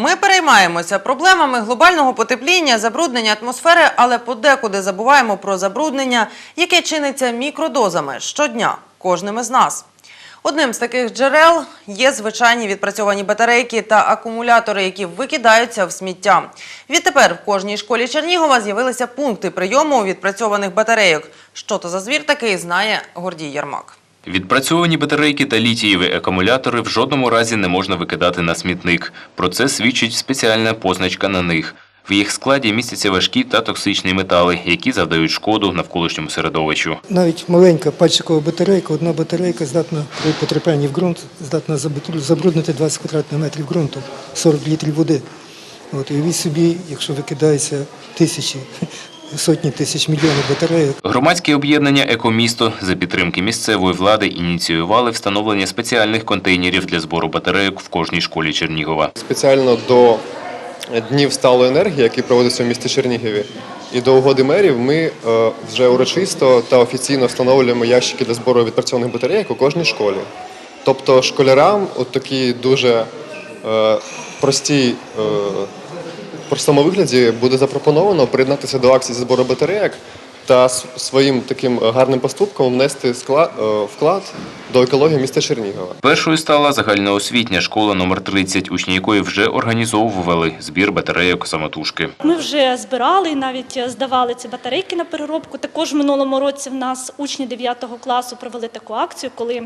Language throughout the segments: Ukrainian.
Ми переймаємося проблемами глобального потепління, забруднення атмосфери, але подекуди забуваємо про забруднення, яке чиниться мікродозами щодня кожним із нас. Одним з таких джерел є звичайні відпрацьовані батарейки та акумулятори, які викидаються в сміття. Відтепер в кожній школі Чернігова з'явилися пункти прийому відпрацьованих батарейок. Що то за звір такий, знає Гордій Ярмак. Відпрацьовані батарейки та літієві акумулятори в жодному разі не можна викидати на смітник. Про це свідчить спеціальна позначка на них. В їх складі містяться важкі та токсичні метали, які завдають шкоду навколишньому середовищу. Навіть маленька пальчикова батарейка, одна батарейка здатна при потрапленні в ґрунт, здатна забру- забруднити 20 квадратних метрів ґрунту, 40 літрів води. От, уявіть собі, якщо викидається тисячі, сотні тисяч мільйонів батарейок, Громадське об'єднання «Екомісто» за підтримки місцевої влади ініціювали встановлення спеціальних контейнерів для збору батарейок в кожній школі Чернігова. спеціально до днів сталої енергії, які проводяться в місті Чернігові, і до угоди мерів ми е, вже урочисто та офіційно встановлюємо ящики для збору відпрацьованих батарейок у кожній школі. Тобто школярам от такі дуже е, прості. Простому вигляді буде запропоновано приєднатися до акції зі збору батарейок та своїм таким гарним поступком внести склад, е, вклад до екології міста Чернігова. Першою стала загальноосвітня школа номер 30, учні якої вже організовували збір батарейок самотужки. Ми вже збирали і навіть здавали ці батарейки на переробку. Також в минулому році в нас учні 9 класу провели таку акцію, коли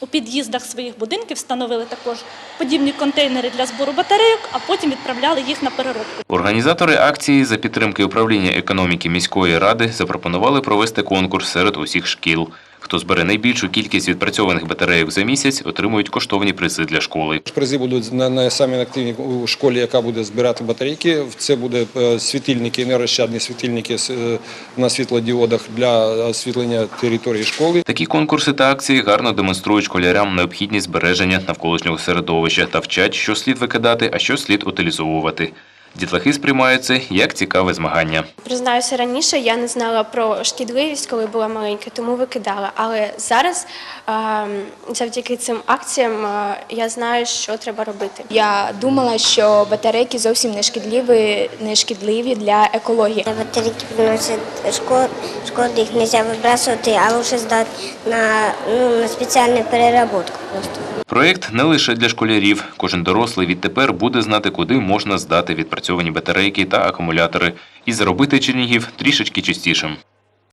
у під'їздах своїх будинків встановили також подібні контейнери для збору батарейок, а потім відправляли їх на переробку. Організатори акції за підтримки управління економіки міської ради запропонували провести конкурс серед усіх шкіл. Хто збере найбільшу кількість відпрацьованих батарейок за місяць, отримують коштовні призи для школи. Призи будуть на, на самі активні у школі, яка буде збирати батарейки. Це буде е, світильники, енергощадні світильники е, на світлодіодах для освітлення території школи. Такі конкурси та акції гарно демонструють школярям необхідність збереження навколишнього середовища та вчать, що слід викидати, а що слід утилізовувати. Дітлахи сприймають це як цікаве змагання. Признаюся, раніше я не знала про шкідливість, коли була маленька, тому викидала. Але зараз, ем, завдяки цим акціям, е, я знаю, що треба робити. Я думала, що батарейки зовсім не шкідливі, не шкідливі для екології. Батарейки приносят шкод, шкоду, их нельзя выбрасывать, а лучше сдать на, ну, на специальную переработку просто. Проєкт не лише для школярів. Кожен дорослий відтепер буде знати, куди можна здати відпрацьовані батарейки та акумулятори і зробити Чернігів трішечки чистішим.